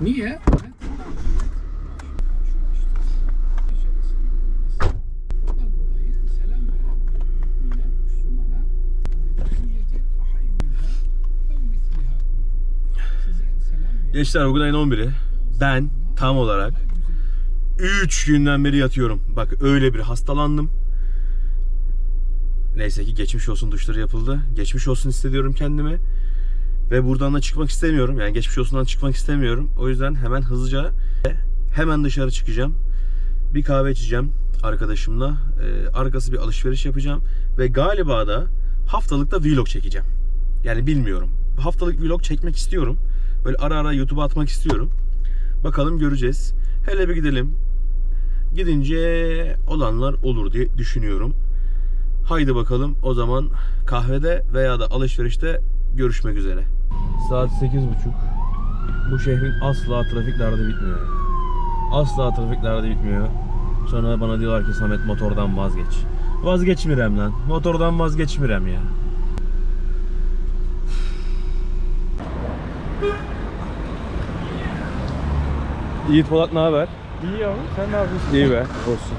Niye? Gençler bugün ayın 11'i. Ben tam olarak 3 günden beri yatıyorum. Bak öyle bir hastalandım. Neyse ki geçmiş olsun duşları yapıldı. Geçmiş olsun hissediyorum kendimi. Ve buradan da çıkmak istemiyorum. Yani geçmiş olsundan çıkmak istemiyorum. O yüzden hemen hızlıca hemen dışarı çıkacağım. Bir kahve içeceğim arkadaşımla. Ee, arkası bir alışveriş yapacağım. Ve galiba da haftalıkta vlog çekeceğim. Yani bilmiyorum. Haftalık vlog çekmek istiyorum. Böyle ara ara YouTube'a atmak istiyorum. Bakalım göreceğiz. Hele bir gidelim. Gidince olanlar olur diye düşünüyorum. Haydi bakalım o zaman kahvede veya da alışverişte görüşmek üzere. Saat 8.30. Bu şehrin asla trafiklerde bitmiyor. Asla trafiklerde bitmiyor. Sonra bana diyorlar ki Samet motordan vazgeç. Vazgeçmirem lan. Motordan vazgeçmirem ya. Yiğit Polat ne haber? İyi yavrum sen ne yapıyorsun? İyi be. Olsun.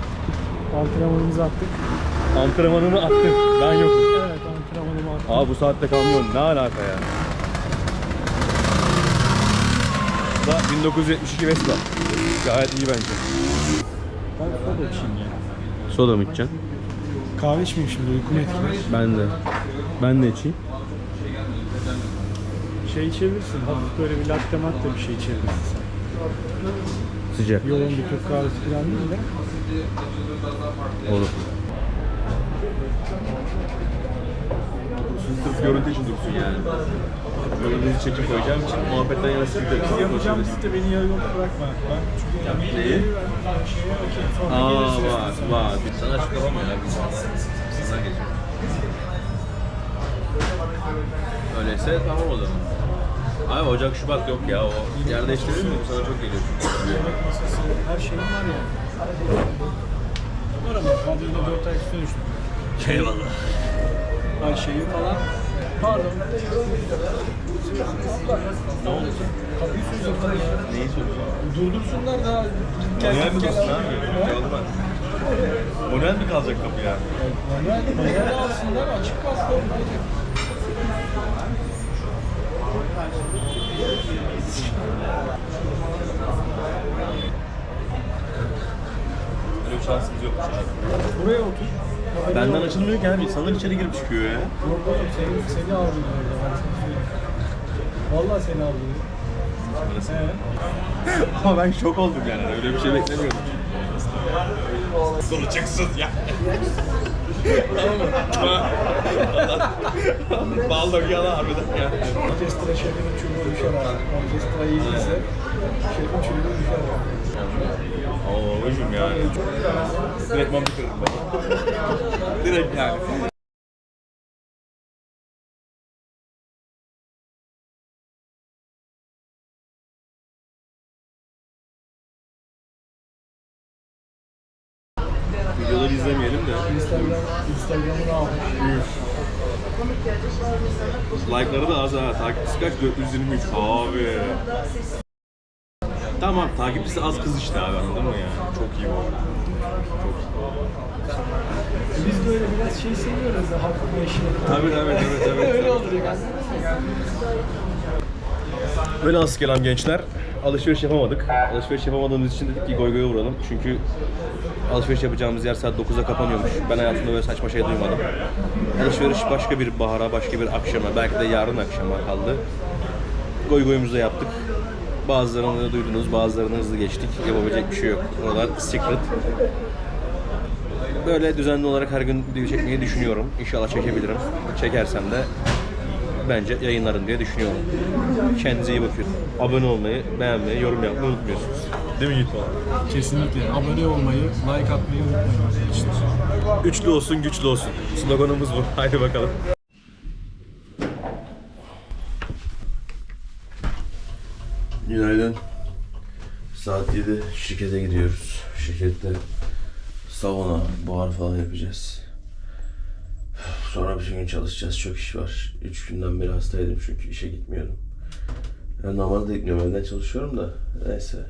Antrenmanımızı attık. Antrenmanını attık. Ben yokum. Evet antrenmanımı attık. Abi bu saatte kamyon ne alaka ya? Da 1972 Vespa. Gayet iyi bence. Ben soda içeyim ya. Soda mı içeceksin? Kahve içmeyeyim şimdi uykumu etkiler. Ben de. Ben de içeyim. Şey içebilirsin hafif böyle bir latte matte bir şey içebilirsin sen. Sıcak. Yoğun bir Türk kahvesi falan değil de. Olur. Sırf görüntü için dursun yani. Böyle bizi çekip koyacağım için muhabbetten yana sıkıntı yok. Yapacağım liste beni yarı yolda bırakma. Ben çünkü Neyi? Sonra Aa var var. Sana çıkamam ya. Sana geçelim. Öyleyse tamam o zaman. Abi Ocak Şubat yok ya o. Yer değiştirir mi? Sana çok geliyor. Masası, her şeyim var yani. Var ama kadroda 4 ay üstüne düştüm. Eyvallah. Ay şeyi falan. Pardon. Ne oldu? Kapıyı sürecekler ya. Neyi soruyorsun? Durdursunlar da Manuel mi kalsın abi? Olmaz. Manuel mi kalacak kapı ya? Manuel, manuel alsınlar açık kalsın. Öyle bir şansımız yokmuş abi. Buraya otur. Benden açılmıyor ki abi. İnsanlar içeri girip çıkıyor ya. Yok oğlum seni, seni aldım orada ben sana söyleyeyim. Vallahi seni aldım. He. Ama ben şok oldum yani. Öyle bir şey beklemiyordum. Sonu çıksın ya. Baldo yalan harbiden ya. Orkestra şefinin çubuğu düşer abi. Orkestra iyi değilse şefin çubuğu düşer abi. Hocam yani. Direkt bitiririm ben. Direkt yani. Videoları izlemeyelim de. Instagram. Like'ları da az ha. Takipçisi kaç? 423. Abi. Tamam takipçisi az kız işte abi anladın mı ya? Çok iyi bu. Biz de öyle biraz şey seviyoruz da halkın eşi. Tabii tabii tabii tabii. öyle olacak. Velhasıl kelam gençler. Alışveriş yapamadık. Alışveriş yapamadığımız için dedik ki goy goya vuralım. Çünkü alışveriş yapacağımız yer saat 9'a kapanıyormuş. Ben hayatımda böyle saçma şey duymadım. Alışveriş başka bir bahara, başka bir akşama, belki de yarın akşama kaldı. Goy goyumuzu da yaptık. Bazılarını duydunuz, bazılarını hızlı geçtik. Yapabilecek bir şey yok. Oralar secret. Böyle düzenli olarak her gün video çekmeyi düşünüyorum. İnşallah çekebilirim. Çekersem de bence yayınlarım diye düşünüyorum. Kendinize iyi bakın. Abone olmayı, beğenmeyi, yorum yapmayı unutmuyorsunuz. Değil mi Yiğit? Kesinlikle. Abone olmayı, like atmayı unutmayın. Üçlü olsun, güçlü olsun. Sloganımız bu. Haydi bakalım. Günaydın. Saat 7 şirkete gidiyoruz. Şirkette sauna, buhar falan yapacağız. Sonra bütün gün çalışacağız. Çok iş var. 3 günden beri hastaydım çünkü işe gitmiyordum. Yani normalde gitmiyorum evden çalışıyorum da neyse.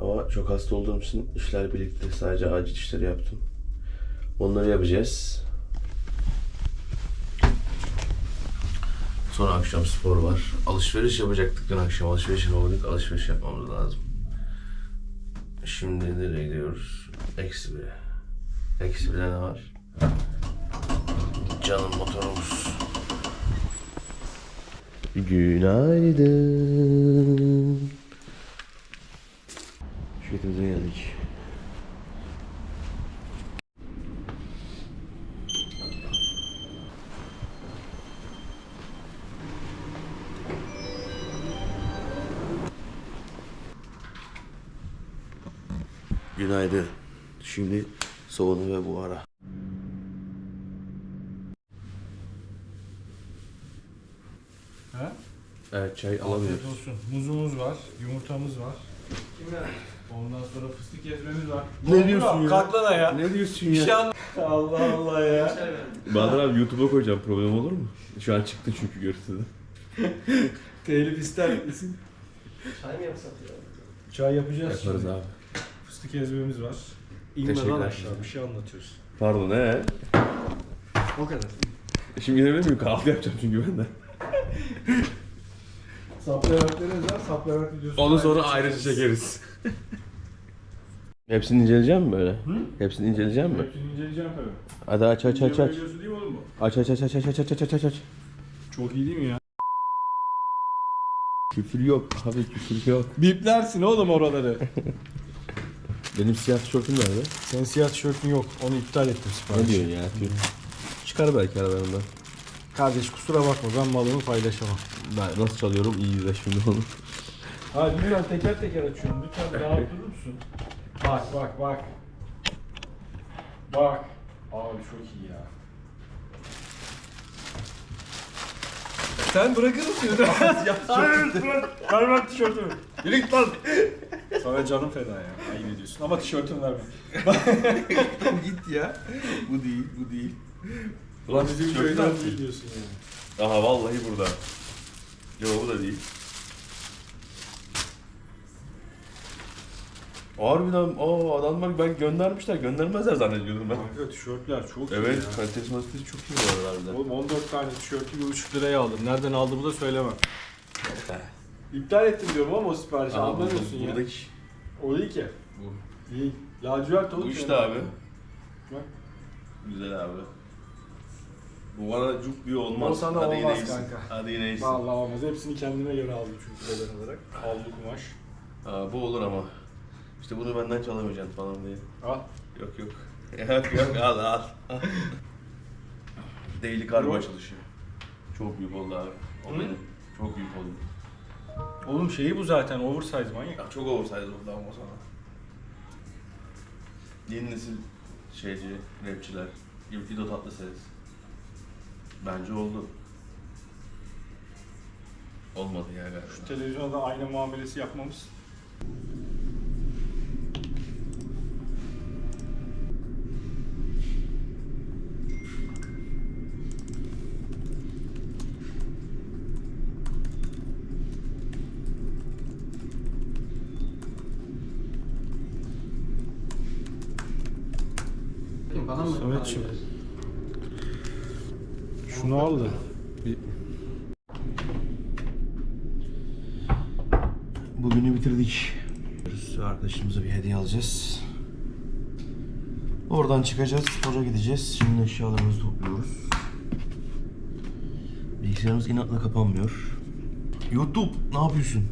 Ama çok hasta olduğum için işler birlikte sadece acil işleri yaptım. Onları yapacağız. Sonra akşam spor var. Alışveriş yapacaktık dün akşam. Alışveriş yapamadık. Alışveriş yapmamız lazım. Şimdi nereye gidiyoruz? Eksi bire. Eksi bire ne var? Canım motorumuz. Günaydın. Şirketimize geldik. Günaydın. Şimdi soğunu ve buhara. Ha? Evet çay Afiyet alamıyoruz. olsun. Muzumuz var, yumurtamız var. Ondan sonra fıstık ezmemiz var. Ne diyorsun ya? Kalk lan ayağa. Ne diyorsun şey anla- Allah Allah ya. Bahadır abi YouTube'a koyacağım problem olur mu? Şu an çıktı çünkü görüntüde. Telif ister misin? Çay mı yapsak ya? Çay yapacağız Yaparız şimdi. abi. Fıstık ezmemiz var. Teşekkürler. İnmeden aşağı bir şey anlatıyoruz. Pardon ne? O kadar. Şimdi gidebilir miyim? Kahvaltı yapacağım çünkü ben de. Supplementleriniz var, supplement videosu. Onu sonra ayrıca çekeriz. Hepsini inceleyeceğim mi böyle? Hepsini inceleyeceğim mi? Hepsini inceleyeceğim tabii. Hadi aç aç aç aç. Videosu değil mi oğlum bu? Aç aç aç aç aç aç aç aç aç aç. Çok iyi değil mi ya? Küfür yok abi küfür yok. Biplersin oğlum oraları. Benim siyah tişörtüm nerede? Senin siyah tişörtün yok. Onu iptal ettim Ne siparişi. diyorsun ya? Çıkar belki aralarından. Kardeş kusura bakma ben malımı paylaşamam. Ben nasıl çalıyorum iyi izle şimdi onu. Ha lütfen teker teker açıyorum. Lütfen rahat durur musun? Bak bak bak. Bak. Abi çok iyi ya. Sen bırakır mısın? Hayır bırak. Ver ver tişörtümü. Yürü git lan. Sana canım feda ya. Ayıp ediyorsun ama tişörtümü verme. Git ya. Bu değil bu değil. Ulan bizim köyden değil diyorsun yani. Aha vallahi burada. Yo bu da değil. Harbiden aa adamlar ben göndermişler göndermezler zannediyordum ben. Kanka tişörtler çok iyi Evet ya. kalitesi malitesi çok iyi bu arada harbiden. Oğlum 14 tane tişörtü 1,5 liraya aldım. Nereden aldığımı da söylemem. İptal ettim diyorum ama o siparişi Aa, anlamıyorsun ya. buradaki O değil ki. bu. Değil. Lacivert oğlum. Bu işte abi. Bak. Güzel abi. Bu bana cuk bir olmaz. O sana Hadi yine olmaz iyisin. kanka. Hadi yine iyisin. Vallahi olmaz. Hepsini kendime göre aldım çünkü beden olarak. Havlu kumaş. Aa, bu olur ama. İşte bunu benden çalamayacaksın falan diye. Al. Yok yok. Yok yok al al. Daily kargo açılışı. Çok büyük oldu abi. Hı? Çok büyük oldu. Oğlum şeyi bu zaten oversize manyak. Ya çok oversize oldu ama o sana. Yeni nesil şeyci, rapçiler. İdo Tatlıses. Bence oldu. Olmadı ya galiba. Şu televizyonda aynı muamelesi yapmamız. Samet'ciğim. Şunu al da. Bugünü bitirdik. Arkadaşımıza bir hediye alacağız. Oradan çıkacağız, spora gideceğiz. Şimdi eşyalarımızı topluyoruz. Bilgisayarımız inatla kapanmıyor. YouTube ne yapıyorsun?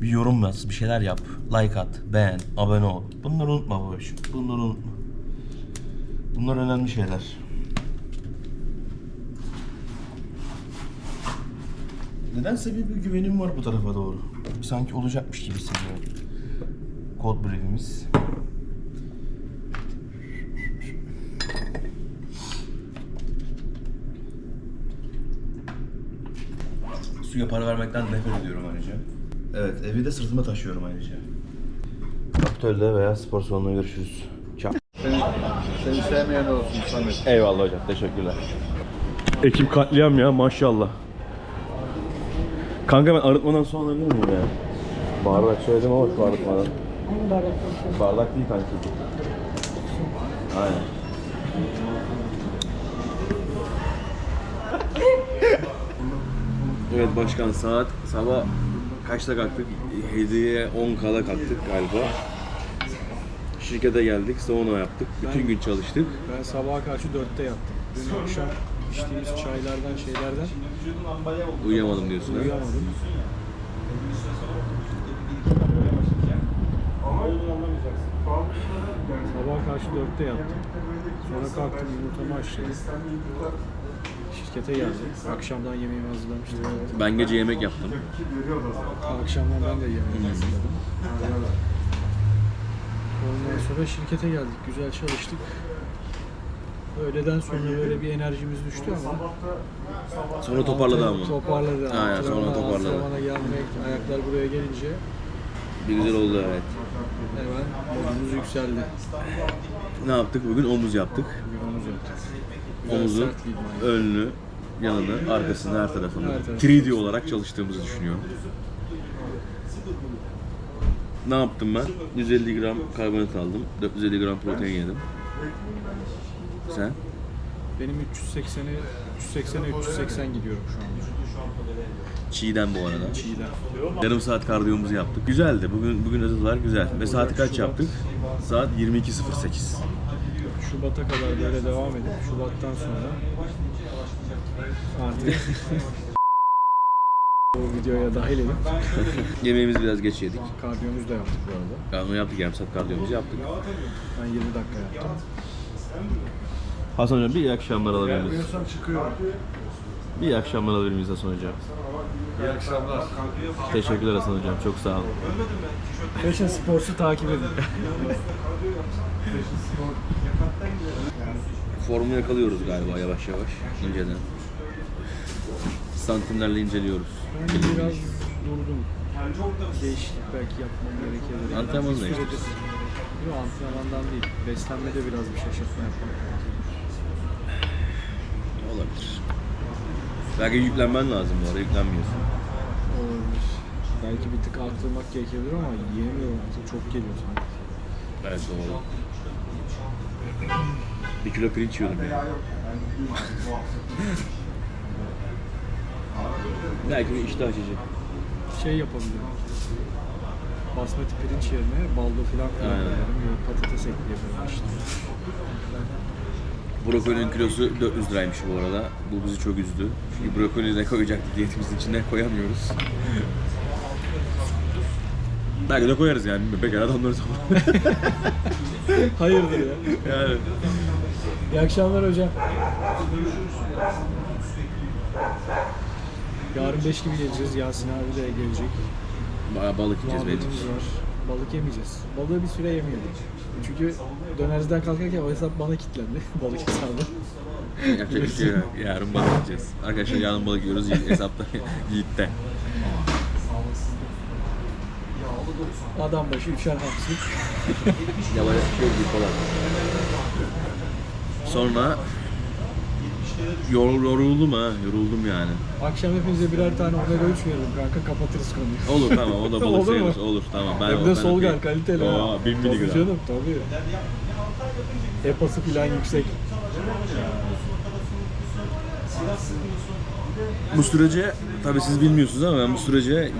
Bir yorum yaz, bir şeyler yap. Like at, beğen, abone ol. Bunları unutma babacığım. Bunları unutma. Bunlar önemli şeyler. Nedense bir, bir güvenim var bu tarafa doğru. Sanki olacakmış gibi hissediyorum. Kod briefimiz. Suya para vermekten nefret ediyorum ayrıca. Evet, evi de sırtıma taşıyorum ayrıca. Kapitol'de veya spor salonunda görüşürüz. Ciao. Seni sevmeyen olsun Samet. Eyvallah hocam, teşekkürler. Ekip katliam ya maşallah. Kanka ben arıtmadan su alabilir miyim ya? Bardak söyledim ama şu arıtmadan. Hangi bardak değil kanki. Aynen. Evet başkan saat sabah kaçta kalktık? 7'ye 10 kala kalktık galiba. Şirkete geldik, sauna yaptık. Bütün gün çalıştık. Ben sabaha karşı dörtte yattım. Dün akşam içtiğimiz çaylardan şeylerden Uyuyamadım diyorsun uyuyamadım. Sabaha karşı dörtte yattım. Sonra kalktım yumurtamı açtım. Şirkete geldim. Akşamdan yemeğimi hazırlamıştım. Ben gece yemek yaptım. Akşamdan ben de yemeğimi hazırladım. Ondan sonra şirkete geldik. Güzel çalıştık. Öğleden sonra böyle bir enerjimiz düştü ama Sonra toparladı ama. toparladı. Aynen, sonra toparladı. Antrenmana gelmek, ayaklar buraya gelince Bir güzel oldu evet. hemen modumuz yükseldi. Ne yaptık? Bugün omuz yaptık. Omuz yaptık. Güzel, Omuzun sert bir idman. önlü, yanını, arkasını, her tarafını Her tarafı. 3D olarak çalıştığımızı düşünüyorum. Ne yaptım ben? 150 gram karbonat aldım. 450 gram protein yedim. Sen? Benim 380'e 380'e 380 gidiyorum şu anda. Çiğden bu arada. Çiğden. Yarım saat kardiyomuzu yaptık. Güzeldi. Bugün bugün rezultatlar güzel. Ve saati kaç yaptık? Saat 22.08. Şubat'a kadar böyle devam edip Şubat'tan sonra artık videoya dahil edip Yemeğimizi biraz geç yedik. kardiyomuzu da yaptık bu arada. Onu yaptık yarım saat kardiyomuzu yaptık. Ben 20 dakika yaptım. Hasan Hocam bir iyi akşamlar alabilir miyiz? Yapıyorsam çıkıyorum. Bir iyi akşamlar alabilir miyiz Hasan Hocam? İyi akşamlar. Teşekkürler Hasan Hocam. Çok sağ olun. Fashion Sports'u takip edin. Formu yakalıyoruz galiba yavaş yavaş. inceden. Santimlerle inceliyoruz. Ben biraz durdum. Değişiklik belki yapmam gerekebilir. Antrenmanla Bir işte. Yok antrenmandan değil. Beslenmede biraz bir şaşırtma gerekiyor. Olabilir. Belki yüklenmen lazım bu arada. Yüklenmiyorsun. Olabilir. Belki bir tık arttırmak gerekebilir ama yiyemiyorum artık. Çok geliyor sanki. Evet doğru. Bir kilo pirinç yiyordum ya. Belki bir iştah açıcı. Şey yapabilirim. Basmati pirinç yerine baldo falan. Yok patates ekleyebilirim işte. Brokolinin kilosu 400 liraymış bu arada. Bu bizi çok üzdü. Çünkü brokoli ne koyacaktık diyetimizin içine koyamıyoruz. Belki de koyarız yani. Bekar adamlarız ama. Hayırdır ya. yani. İyi akşamlar hocam. Yarın 5 gibi geleceğiz. Yasin abi de gelecek. Bayağı balık yiyeceğiz. Muhabbetimiz var. Balık yemeyeceğiz. Balığı bir süre yemeyelim. Çünkü dönerciden kalkarken o hesap bana kilitlendi. Balık hesabı. Yapacak bir şey yok. Yarın balık yiyeceğiz. Arkadaşlar yarın balık yiyoruz. Yiğit hesapta Yiğit'te. Adam başı üçer. Yalaya şey değil falan. Sonra yor, yoruldum ha. Yoruldum yani. Akşam hepinize birer tane omega 3 veririm kanka kapatırız konuyu. Olur tamam o da balık Olur sayılır. Olur tamam. Ben, Hem de Solgar okeyim. kaliteli. ha. Oo, 1000 Tabii canım tabii. Epası filan yüksek. Bu sürece tabii siz bilmiyorsunuz ama ben bu sürece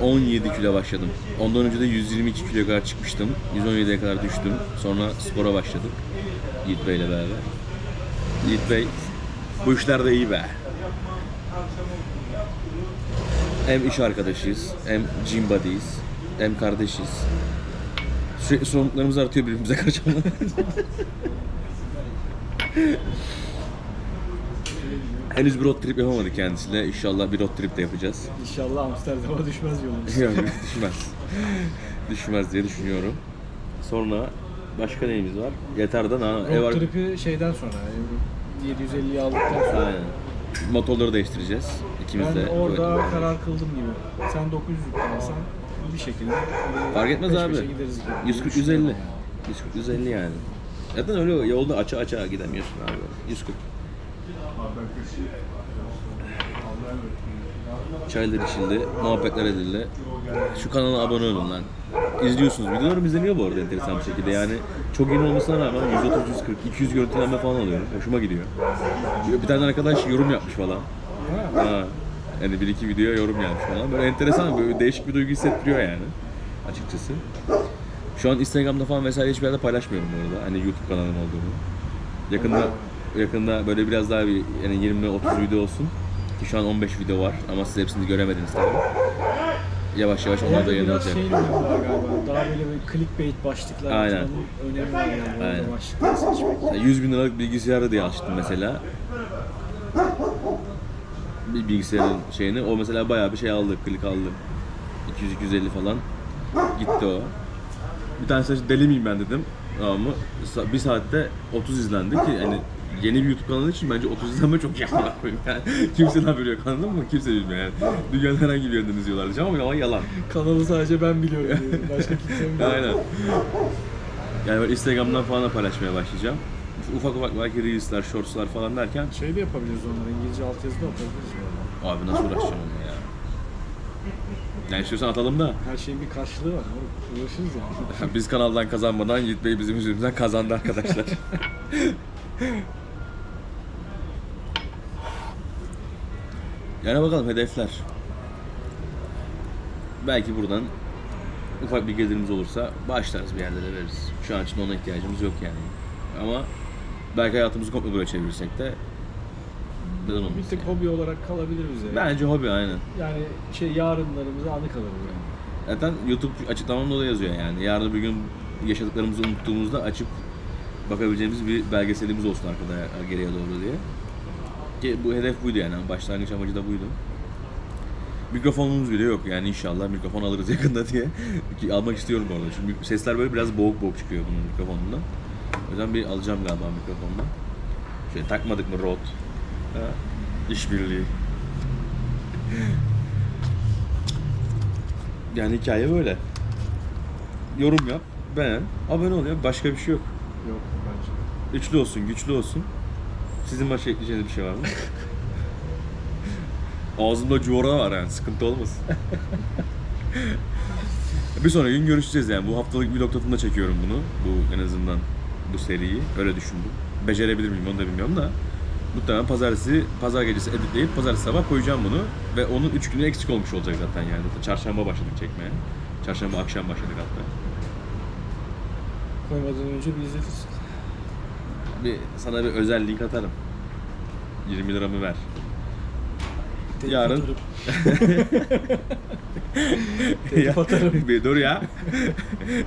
117 kilo başladım. Ondan önce de 122 kilo kadar çıkmıştım. 117'ye kadar düştüm. Sonra spora başladık. Yiğit Bey'le beraber. Yiğit Bey bu işlerde iyi be. Hem iş arkadaşıyız, hem gym buddies, hem kardeşiz. Sürekli sorumluluklarımız artıyor birbirimize karşı. Henüz bir road trip yapamadık kendisiyle. İnşallah bir road trip de yapacağız. İnşallah Amsterdam'a düşmez yolumuz. Yok düşmez. düşmez diye düşünüyorum. Sonra başka neyimiz var? Yeter de ha, Road trip'i şeyden sonra, 750'yi aldıktan sonra. Aynen. Motorları değiştireceğiz. İkimiz Ben de. orada karar kıldım gibi. Sen 900'lük alsan bir şekilde Fark etmez peş abi. peşe gideriz gibi. 140 150. 140 150 yani. Zaten öyle yolda aça aça gidemiyorsun abi. 140. Çaylar içildi, muhabbetler edildi. Şu kanala abone olun lan. İzliyorsunuz. Videolarım izleniyor bu arada enteresan bir şekilde. Yani çok yeni olmasına rağmen 130, 140, 200 görüntülenme falan alıyorum. Hoşuma gidiyor. Bir tane arkadaş yorum yapmış falan. Ha. Yani bir iki videoya yorum gelmiş falan. Böyle enteresan, böyle değişik bir duygu hissettiriyor yani. Açıkçası. Şu an Instagram'da falan vesaire hiçbir yerde paylaşmıyorum bu arada. Hani YouTube kanalım olduğunu. Yakında yakında böyle biraz daha bir yani 20-30 video olsun. Ki şu an 15 video var ama siz hepsini göremediniz tabii. Yavaş yavaş onları da Biraz yayınlayacağım. galiba. Daha böyle bir clickbait başlıklar Aynen. atmanın önemi var yani. Aynen. Başlıkları seçmek. Yani 100 bin liralık bilgisayarı diye açtım mesela. Bir bilgisayarın şeyini o mesela bayağı bir şey aldı, klik aldı. 200-250 falan gitti o. Bir tanesi de deli miyim ben dedim. Tamam mı? Sa- Bir saatte 30 izlendi ki yani yeni bir YouTube kanalı için bence 30 izlenme çok iyi koyayım yani. Kimsenin haberi yok anladın mı? Kimse bilmiyor yani. Dünyanın herhangi bir yerinden izliyorlar diyeceğim ama yalan. Kanalı sadece ben biliyorum. diyor. Başka kimse bilmiyor. Aynen. Yani böyle Instagram'dan falan da paylaşmaya başlayacağım. Ufak ufak belki Reels'ler, Shorts'lar falan derken Şey de yapabiliriz onları. İngilizce altyazı da yapabiliriz. bu arada. Abi nasıl uğraşacağım onunla ya? Yani istiyorsan atalım da. Her şeyin bir karşılığı var. moruk. Uğraşırız yani. Biz kanaldan kazanmadan Yiğit Bey bizim yüzümüzden kazandı arkadaşlar. yani bakalım hedefler. Belki buradan ufak bir gelirimiz olursa başlarız bir yerlere veririz. Şu an için ona ihtiyacımız yok yani. Ama belki hayatımızı komple böyle çevirirsek de neden Bir olmasın? tık yani. hobi olarak kalabiliriz yani. Bence hobi aynen. Yani şey yarınlarımıza anı kalır yani. Zaten YouTube açıklamamda da yazıyor yani. Yarın bir gün yaşadıklarımızı unuttuğumuzda açıp bakabileceğimiz bir belgeselimiz olsun arkada geriye doğru diye. Bu hedef buydu yani. Başlangıç amacı da buydu. Mikrofonumuz bile yok yani inşallah mikrofon alırız yakında diye. Ki almak istiyorum bu arada. Çünkü sesler böyle biraz boğuk boğuk çıkıyor bunun mikrofonundan. O yüzden bir alacağım galiba mikrofondan. Şey takmadık mı Rode? Ha, işbirliği. Yani hikaye böyle. Yorum yap, beğen, abone ol ya. Başka bir şey yok. Yok bence. Üçlü olsun, güçlü olsun. Sizin başka ekleyeceğiniz bir şey var mı? Ağzımda cuvara var yani sıkıntı olmasın. bir sonraki gün görüşeceğiz yani. Bu haftalık vlog tadında çekiyorum bunu. Bu en azından bu seriyi. Öyle düşündüm. Becerebilir miyim onu da bilmiyorum da. Muhtemelen pazartesi, pazar gecesi editleyip pazartesi sabah koyacağım bunu. Ve onun 3 günü eksik olmuş olacak zaten yani. Zaten çarşamba başladık çekmeye. Çarşamba akşam başladık hatta. Koymadan önce bir izletirsin. Bir, sana bir özel link atarım. 20 liramı ver. Telif Yarın-. Telif atarım. bir dur ya.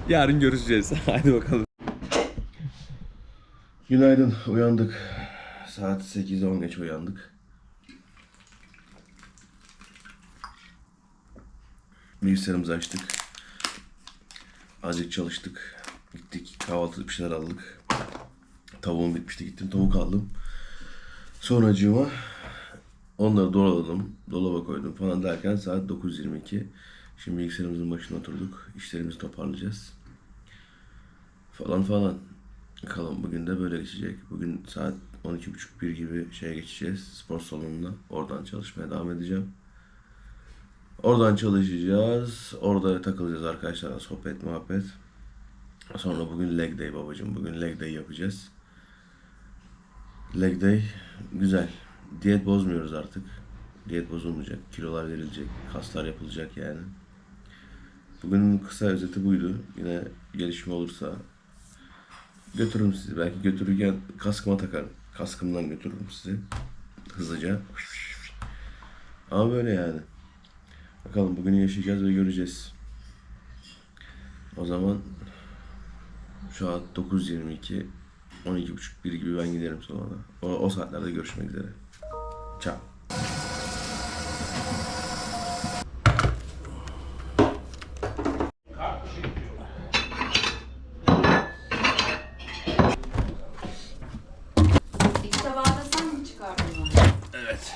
Yarın görüşeceğiz. Hadi bakalım. Günaydın. Uyandık. Saat 8'e 10 geç uyandık. Bilgisayarımızı açtık. Azıcık çalıştık. Gittik kahvaltılık bir şeyler aldık. Tavuğum bitmişti gittim tavuk aldım. Sonracığıma onları doğradım, dolaba koydum falan derken saat 9.22. Şimdi bilgisayarımızın başına oturduk. İşlerimizi toparlayacağız. Falan falan. Bakalım bugün de böyle geçecek. Bugün saat 12.30-1 gibi şeye geçeceğiz. Spor salonuna. Oradan çalışmaya devam edeceğim. Oradan çalışacağız. Orada takılacağız arkadaşlarla sohbet muhabbet. Sonra bugün leg day babacığım. Bugün leg day yapacağız. Leg day güzel. Diyet bozmuyoruz artık. Diyet bozulmayacak. Kilolar verilecek. Kaslar yapılacak yani. Bugünün kısa özeti buydu. Yine gelişme olursa götürürüm sizi. Belki götürürken kaskıma takarım. Kaskımdan götürürüm sizi. Hızlıca. Ama böyle yani. Bakalım bugünü yaşayacağız ve göreceğiz. O zaman şu an 9.22 12.30-1 gibi ben giderim sonra. O, o saatlerde görüşmek üzere. Ciao. İlk tabağı da sen mi çıkardın onu? Evet.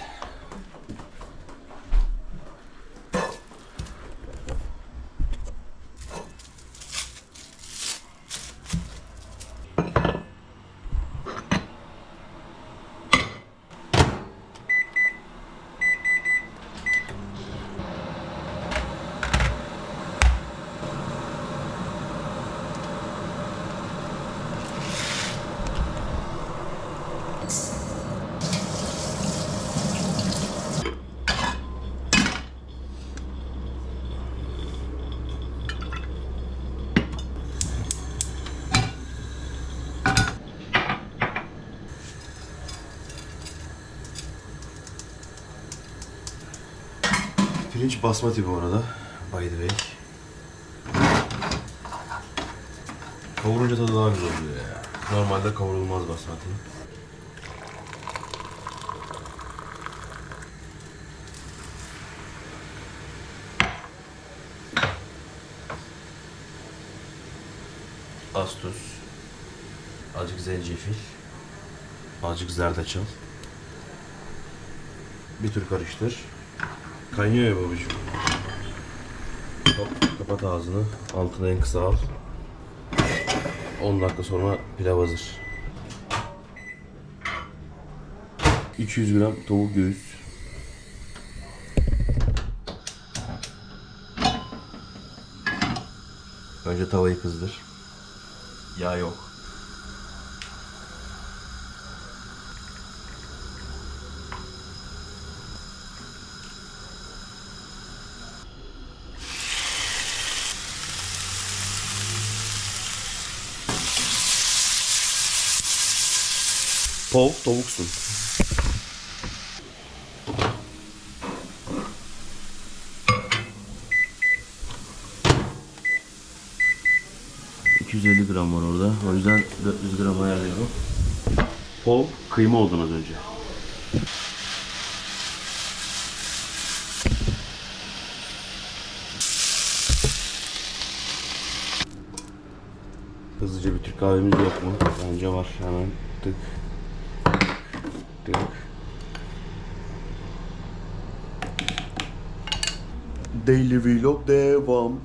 Pirinç basmati bu arada. By the way. Kavurunca tadı daha güzel oluyor ya. Normalde kavrulmaz basmati. Az tuz. Azıcık zencefil. Azıcık zerdeçal. Bir tür karıştır. Kaynıyor ya babacığım. Hop, kapat ağzını. Altını en kısa al. 10 dakika sonra pilav hazır. 200 gram tavuk göğüs. Önce tavayı kızdır. Yağ yok. Pov, tavuksun. ...250 gram var orada. O yüzden 400 gram ayarlıyorum. Pov, kıyma oldun az önce. Hızlıca bir Türk kahvemiz yok mu? Bence var. Hemen tık. Tık. Daily Vlog devam.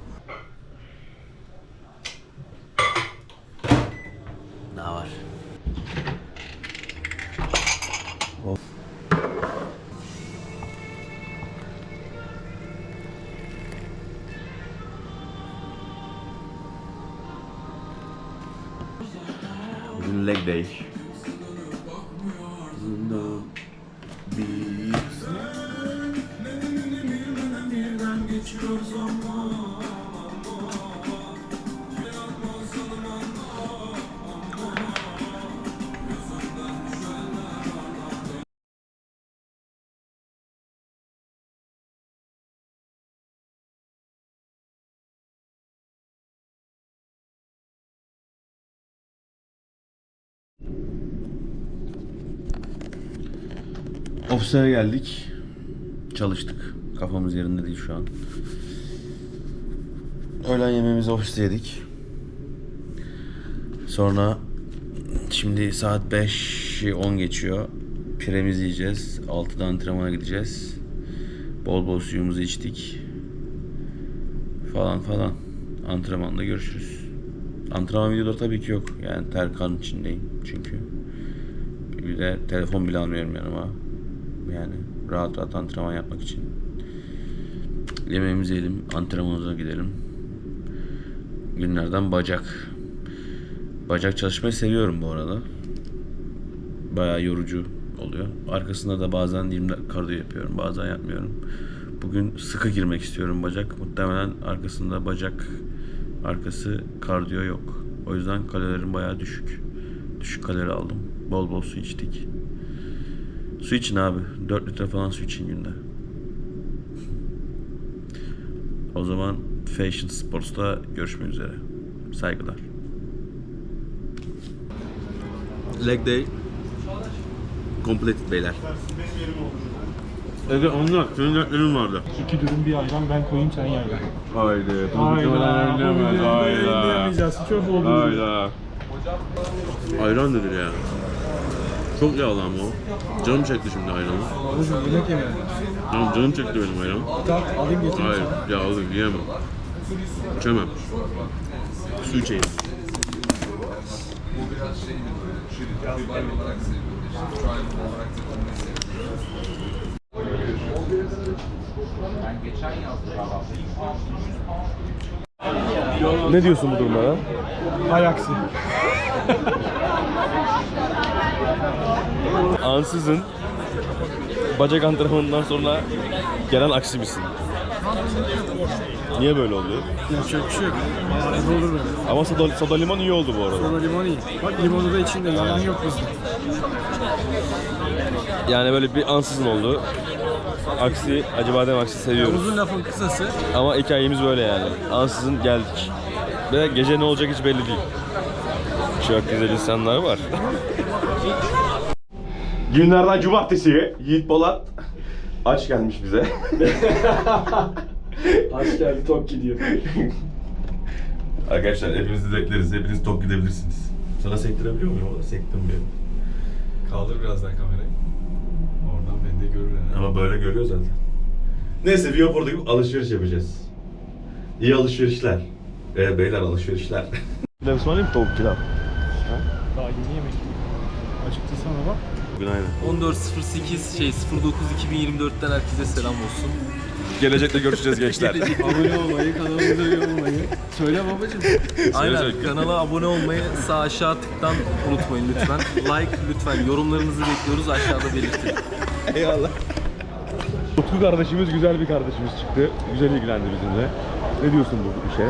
Ofise geldik. Çalıştık. Kafamız yerinde değil şu an. Öğlen yemeğimizi ofiste yedik. Sonra şimdi saat 5'i 10 geçiyor. Piremizi yiyeceğiz. 6'da antrenmana gideceğiz. Bol bol suyumuzu içtik. Falan falan. Antrenmanda görüşürüz. Antrenman videoları tabii ki yok. Yani ter kan içindeyim çünkü. Bir de telefon bile almıyorum yanıma. Yani rahat rahat antrenman yapmak için. Yemeğimizi yiyelim, antrenmanımıza gidelim. Günlerden bacak. Bacak çalışmayı seviyorum bu arada. Bayağı yorucu oluyor. Arkasında da bazen 20 dakika kardiyo yapıyorum, bazen yapmıyorum. Bugün sıkı girmek istiyorum bacak. Muhtemelen arkasında bacak arkası kardiyo yok. O yüzden kalorilerim bayağı düşük. Düşük kalori aldım. Bol bol su içtik. Su için abi. 4 litre falan su için günde. O zaman Fashion Sports'ta görüşmek üzere. Saygılar. Leg day. Completed beyler. Ege onlar. Senin dertlerin vardı. İki dürüm bir ayran ben koyayım sen yerden. Haydi. Hayda. Hayda. Çok oldu. Hayda. Ayran nedir ya? Çok yağlı ama o. Canım çekti şimdi ayranı. Babacım yemek yemedim. Tamam canım çekti benim ayran. Kalk alayım getireyim Hayır yağlı yiyemem. İçemem. Su içeyim. Ne diyorsun bu duruma ya? Ayaksi. Ansızın bacak antrenmanından sonra gelen aksi misin? Niye böyle oluyor? Yapacak bir şey yok. Ne olur böyle. Ama soda, soda limon iyi oldu bu arada. Soda limon iyi. Bak limonu da içinde yalan yok bizde. Yani böyle bir ansızın oldu. aksi, acıbadem aksi seviyoruz. Uzun lafın kısası. Ama hikayemiz böyle yani. Ansızın geldik. Ve gece ne olacak hiç belli değil. Çok güzel insanlar var. Günlerden cumartesi Yiğit Bolat aç gelmiş bize. Aç geldi tok gidiyor. Arkadaşlar hepinizi bekleriz. Hepiniz top gidebilirsiniz. Sana sektirebiliyor muyum? Orada sektim bir. Kaldır birazdan kamerayı. Oradan beni de görür herhalde. Ama böyle görüyor zaten. Neyse Viyapor'da gibi alışveriş yapacağız. İyi alışverişler. Evet beyler alışverişler. Pilav ısmarlayayım mı tavuk pilav? Daha yeni yemek. Acıktı sana bak. Bugün aynı. 14.08 şey 09.2024'ten herkese selam olsun. Gelecekte görüşeceğiz gençler. Abone olmayı, kanalımıza üye olmayı. Söyle babacım. Aynen söyle. kanala abone olmayı sağ aşağı tıktan unutmayın lütfen. Like lütfen yorumlarınızı bekliyoruz aşağıda belirtin. Eyvallah. Utku kardeşimiz güzel bir kardeşimiz çıktı. Güzel ilgilendi bizimle. Ne diyorsun bu işe?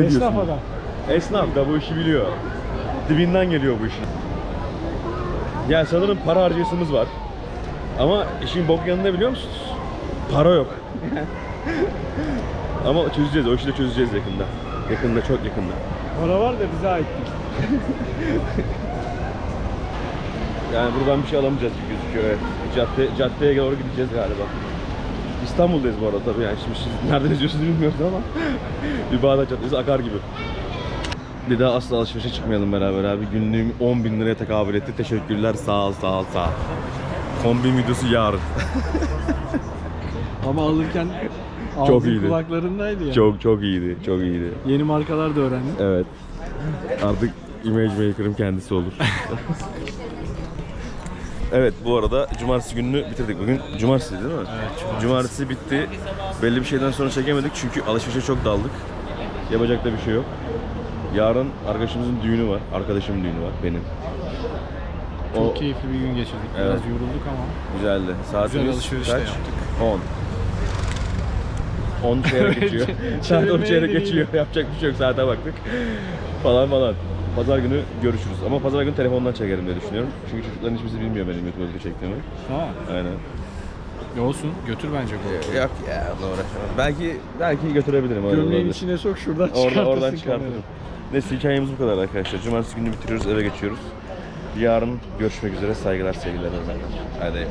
Ne Esnaf diyorsun? adam. Esnaf da bu işi biliyor. Dibinden geliyor bu işin. Ya sanırım para harcayasımız var. Ama işin bok yanında biliyor musunuz? Para yok. Ama çözeceğiz. O işi de çözeceğiz yakında. Yakında, çok yakında. Para var da bize ait değil. Yani buradan bir şey alamayacağız gibi gözüküyor. Evet. Cadde, caddeye doğru gideceğiz galiba. İstanbul'dayız bu arada tabii yani şimdi siz nereden izliyorsunuz bilmiyoruz ama bir Bağdat Caddesi akar gibi. Bir daha asla alışverişe çıkmayalım beraber abi. Günlüğüm 10 bin liraya tekabül etti. Teşekkürler sağ ol sağ ol sağ ol. Kombin videosu yarın. Ama alırken Çok iyiydi. kulaklarındaydı ya. Çok çok iyiydi. Çok iyiydi. Yeni markalar da öğrendim. Evet. Artık image maker'ım kendisi olur. evet bu arada cumartesi gününü bitirdik bugün. Cumartesi değil mi? Evet cumartesi. bitti. Belli bir şeyden sonra çekemedik çünkü alışverişe çok daldık. Yapacak da bir şey yok. Yarın arkadaşımızın düğünü var. Arkadaşımın düğünü var benim. Çok O keyifli bir gün geçirdik. Evet. Biraz yorulduk ama. güzeldi. Saatimiz Güzel alışveriş de kaç? yaptık. 10. 10 çeyrek geçiyor. Saat 10 Çevirmeye çeyrek geçiyor. Yapacak bir şey yok. Saate baktık. Falan falan. Pazar günü görüşürüz. Ama pazar günü telefondan çekerim diye düşünüyorum. Çünkü çocukların hiçbirisi bilmiyor benim YouTube video çektiğimi. Ha. Aynen. Ne olsun götür bence bu. Yok ya onunla uğraşamam. Belki belki götürebilirim. öyle Gömleğin olabilir. içine sok şuradan Orada, çıkartırsın oradan çıkartırım. kamerayı. Neyse hikayemiz bu kadar arkadaşlar. Cumartesi günü bitiriyoruz eve geçiyoruz. Yarın görüşmek üzere. Saygılar sevgiler. Hadi.